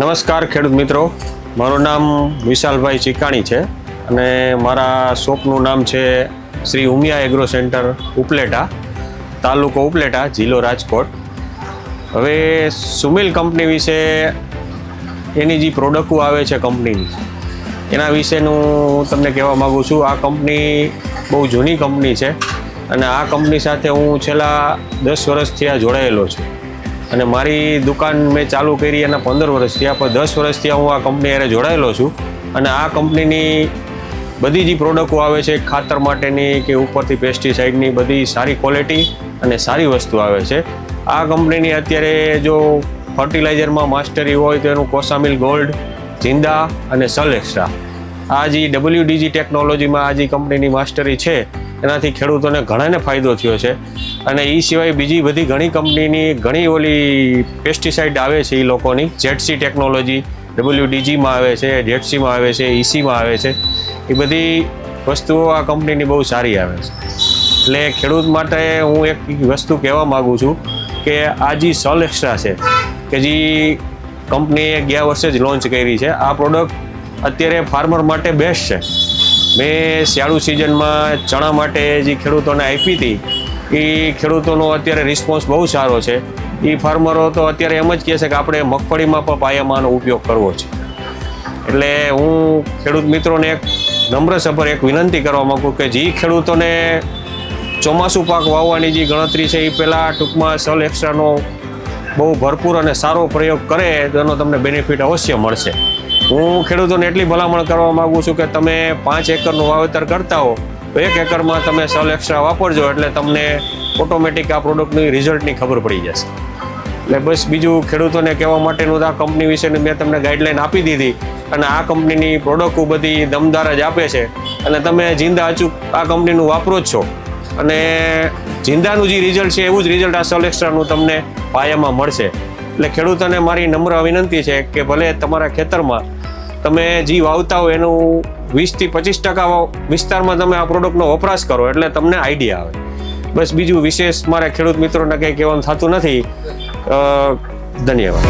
નમસ્કાર ખેડૂત મિત્રો. મારું નામ વિશાલભાઈ ચિકાણી છે અને મારા શોપનું નામ છે શ્રી ઉમિયા એગ્રો સેન્ટર ઉપલેટા, તાલુકો ઉપલેટા, જિલ્લો રાજકોટ. હવે સુમિલ કંપની વિશે એની જે પ્રોડક્ટો આવે છે કંપનીની, એના વિશેનું હું તમને કહેવા માગું છું. આ કંપની બહુ જૂની કંપની છે અને આ કંપની સાથે હું છેલ્લા દસ વર્ષથી આ જોડાયેલો છું. અને મારી દુકાન મેં ચાલુ કરી એના પંદર વર્ષ થયા પણ દસ વર્ષથી હું આ કંપની અરે જોડાયેલો છું. અને આ કંપનીની બધી જે પ્રોડક્ટો આવે છે, ખાતર માટેની કે ઉપરથી પેસ્ટિસાઇડની બધી સારી ક્વોલિટી અને સારી વસ્તુ આવે છે. આ કંપનીની અત્યારે જો ફર્ટિલાઇઝરમાં માસ્ટરી હોય તો એનું કોસામિલ ગોલ્ડ જિંદા અને સલ એક્સ્ટ્રા આ જે ડબલ્યુડીજી ટેકનોલોજીમાં આ જે કંપનીની માસ્ટરી છે એનાથી ખેડૂતોને ઘણાને ફાયદો થયો છે. અને એ સિવાય બીજી બધી ઘણી કંપનીની ઘણી ઓલી પેસ્ટિસાઇડ આવે છે એ લોકોની. જેટસી ટેકનોલોજી ડબલ્યુડીજીમાં આવે છે જેટસીમાં આવે છે ઈસીમાં આવે છે. એ બધી વસ્તુઓ આ કંપનીની બહુ સારી આવે છે. એટલે ખેડૂત માટે હું એક વસ્તુ કહેવા માગું છું કે આ જે સલ એક્સ્ટ્રા છે, કે જે કંપનીએ ગયા વર્ષે જ લોન્ચ કરી છે, આ પ્રોડક્ટ અત્યારે ફાર્મર માટે બેસ્ટ છે. મેં શિયાળુ સિઝનમાં ચણા માટે જે ખેડૂતોને આપી હતી, એ ખેડૂતોનો અત્યારે રિસ્પોન્સ બહુ સારો છે. એ ફાર્મરો તો અત્યારે એમ જ કહે છે કે આપણે મગફળીમાં પણ પાયામાંનો ઉપયોગ કરવો છે. એટલે હું ખેડૂત મિત્રોને એક નમ્ર સભર એક વિનંતી કરવા માગું કે જે ખેડૂતોને ચોમાસું પાક વાવવાની જે ગણતરી છે, એ પહેલાં ટૂંકમાં સલ એક્સ્ટ્રાનો બહુ ભરપૂર અને સારો પ્રયોગ કરે તો એનો તમને બેનિફિટ અવશ્ય મળશે. હું ખેડૂતોને એટલી ભલામણ કરવા માગું છું કે તમે પાંચ એકરનું વાવેતર કરતા હો. તો એક એકરમાં તમે સલ એક્સ્ટ્રા વાપરજો એટલે તમને ઓટોમેટિક આ પ્રોડક્ટની રિઝલ્ટની ખબર પડી જશે. એટલે બસ બીજું ખેડૂતોને કહેવા માટેનું આ કંપની વિશેની મેં તમને ગાઈડલાઈન આપી દીધી અને આ કંપનીની પ્રોડક્ટો બધી દમદાર જ આપે છે. અને તમે જિંદા અચૂક આ કંપનીનું વાપરો જ છો. અને જિંદાનું જે રિઝલ્ટ છે એવું જ રિઝલ્ટ આ સલ એક્સ્ટ્રાનું તમને પાયામાં મળશે. એટલે ખેડૂતોને મારી નમ્ર વિનંતી છે કે ભલે તમારા ખેતરમાં તમે જે વાવતા હો એનું વીસથી પચીસ ટકા વિસ્તારમાં તમે આ પ્રોડક્ટનો વપરાશ કરો એટલે તમને આઈડિયા આવે. બસ બીજું વિશેષ મારા ખેડૂત મિત્રોને કંઈ કહેવાનું થતું નથી. ધન્યવાદ.